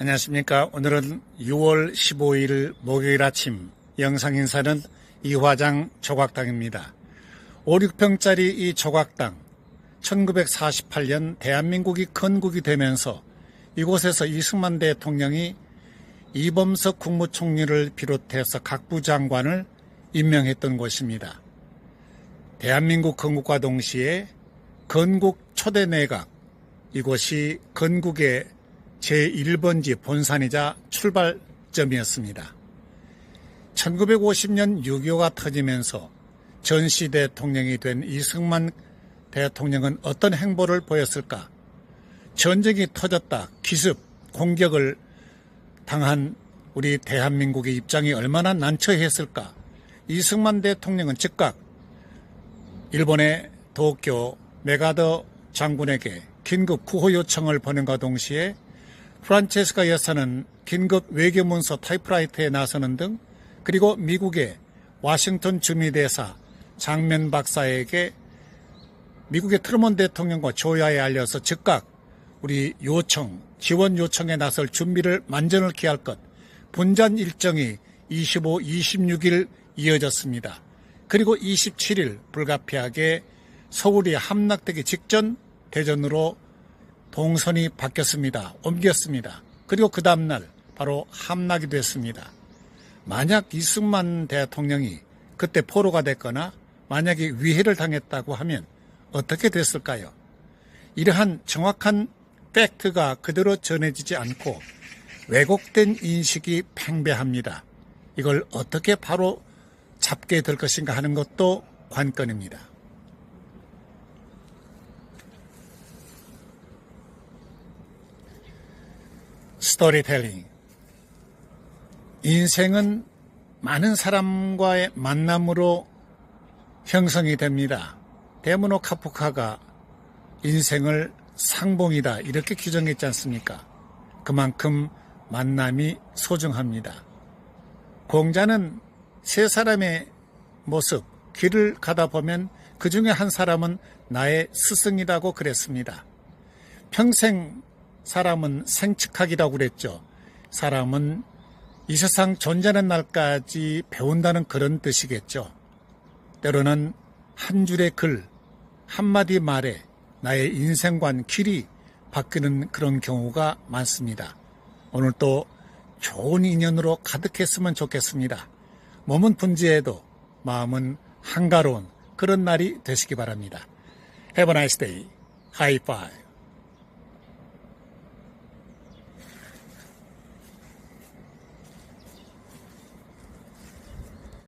안녕하십니까. 오늘은 6월 15일 목요일 아침 영상 인사는 이화장 조각당입니다. 5, 6평짜리 이 조각당 1948년 대한민국이 건국이 되면서 이곳에서 이승만 대통령이 이범석 국무총리를 비롯해서 각 부장관을 임명했던 곳입니다. 대한민국 건국과 동시에 건국 초대 내각 이곳이 건국의 제1번지 본산이자 출발점이었습니다. 1950년 6.25가 터지면서 전시 대통령이 된 이승만 대통령은 어떤 행보를 보였을까? 전쟁이 터졌다. 기습, 공격을 당한 우리 대한민국의 입장이 얼마나 난처했을까? 이승만 대통령은 즉각 일본의 도쿄 메가더 장군에게 긴급 구호 요청을 보낸과 동시에 프란체스카 여사는 긴급 외교문서 타이프라이터에 나서는 등 그리고 미국의 와싱턴 주미대사 장면 박사에게 미국의 트루먼 대통령과 조야에 알려서 즉각 우리 요청, 지원 요청에 나설 준비를 만전을 기할 것, 분전 일정이 25, 26일 이어졌습니다. 그리고 27일 불가피하게 서울이 함락되기 직전 대전으로 동선이 바뀌었습니다. 옮겼습니다. 그리고 그 다음날 바로 함락이 됐습니다. 만약 이승만 대통령이 그때 포로가 됐거나 만약에 위해를 당했다고 하면 어떻게 됐을까요? 이러한 정확한 팩트가 그대로 전해지지 않고 왜곡된 인식이 팽배합니다. 이걸 어떻게 바로 잡게 될 것인가 하는 것도 관건입니다. 스토리텔링. 인생은 많은 사람과의 만남으로 형성이 됩니다. 데모노 카프카가 인생을 상봉이다 이렇게 규정했지 않습니까? 그만큼 만남이 소중합니다. 공자는 세 사람의 모습, 길을 가다 보면 그 중에 한 사람은 나의 스승이라고 그랬습니다. 평생 사람은 생측하기라고 그랬죠. 사람은 이 세상 존재하는 날까지 배운다는 그런 뜻이겠죠. 때로는 한 줄의 글, 한마디 말에 나의 인생관 길이 바뀌는 그런 경우가 많습니다. 오늘 또 좋은 인연으로 가득했으면 좋겠습니다. 몸은 분주해도 마음은 한가로운 그런 날이 되시기 바랍니다. Have a nice day. Five.